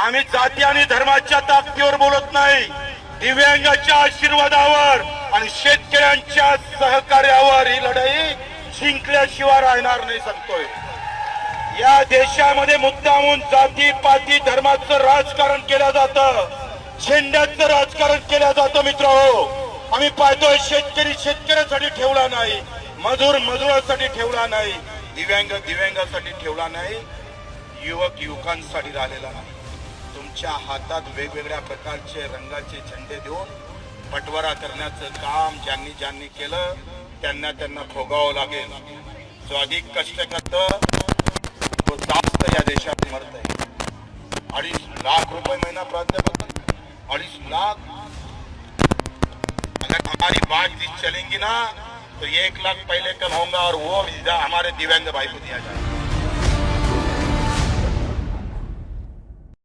आम्ही जाती आणि धर्माच्या ताकदीवर बोलत नाही. दिव्यांगाच्या आशीर्वादावर आणि शेतकऱ्यांच्या सहकार्यावर ही लढाई जिंकल्याशिवाय राहणार नाही सांगतोय. या देशामध्ये मुद्दामून जाती पाती धर्माचं राजकारण केलं जातं. झेंड्याचं राजकारण केलं जातं मित्र आम्ही पाहतोय शेतकरी शेतकऱ्यासाठी ठेवला नाही. मजूर मजुरासाठी ठेवला नाही. दिव्यांग दिव्यांगासाठी ठेवला नाही. युवक युवकांसाठी राहिलेला नाही. त्यांच्या हातात वेगवेगळ्या प्रकारचे रंगाचे झेंडे देऊन बटवारा करण्याचं काम ज्यांनी ज्यांनी केलं त्यांना त्यांना भोगावं लागेल. जो अधिक कष्ट करत तो जास्त या देशात मरत आहे अडीच लाख रुपये महिना प्राध्यापक. अडीच लाख. अगर हमारी बात चलेंगी ना तो एक लाख पहले कम होगा और वो हमारे दिव्यांग भाई को दिया जाएगा.